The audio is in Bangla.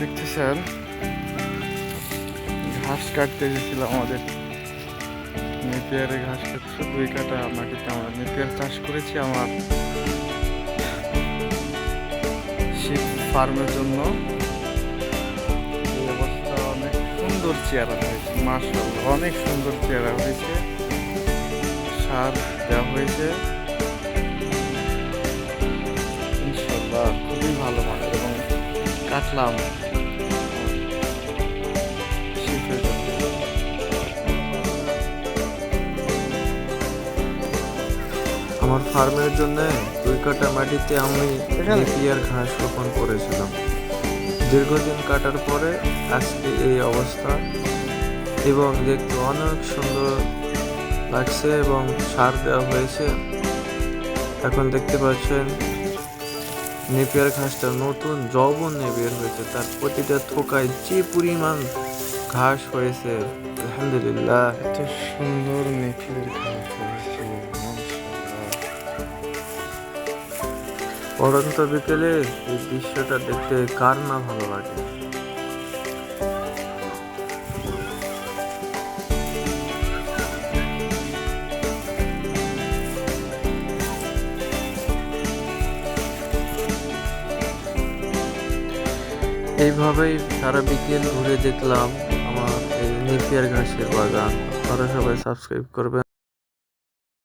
দেখতেছেন? ঘাস কাটতে গেছিলাম আমাদের নেপিয়ারে ঘাস কাটছে দুই কাটা মাটিতে আমরা নেপিয়ার চাষ করেছি আমার শীত ফার্মের জন্য। অবস্থা অনেক সুন্দর চেহারা হয়েছে মার্শাল অনেক সুন্দর চেহারা হয়েছে। সার দেওয়া হয়েছে। ইনশাল্লাহ খুবই ভালো কাটলাম আমার ফার্মের জন্য দুই কাটা মাটিতে আমি? নেপিয়ার ঘাস রোপণ করেছিলাম দীর্ঘদিন কাটার পরে আজকে এই অবস্থা এবং দেখতে অনেক সুন্দর লাগছে এবং সার দেওয়া হয়েছে এখন দেখতে পাচ্ছেন নেপিয়ার ঘাসটা নতুন যৌবন বের হয়েছে। তার প্রতিটা থোকায় যে পরিমাণ ঘাস হয়েছে আলহামদুলিল্লাহ। এত সুন্দর নেপিয়ার ঘাস হয়েছে। পড়ন্ত বিকেলে এই দৃশ্যটা দেখতে কার না ভালো লাগে? এইভাবেই সারা বিকেল ঘুরে দেখলাম আমার এই নেপিয়ার ঘাসের বাগান। তারা সবাই সাবস্ক্রাইব করবেন।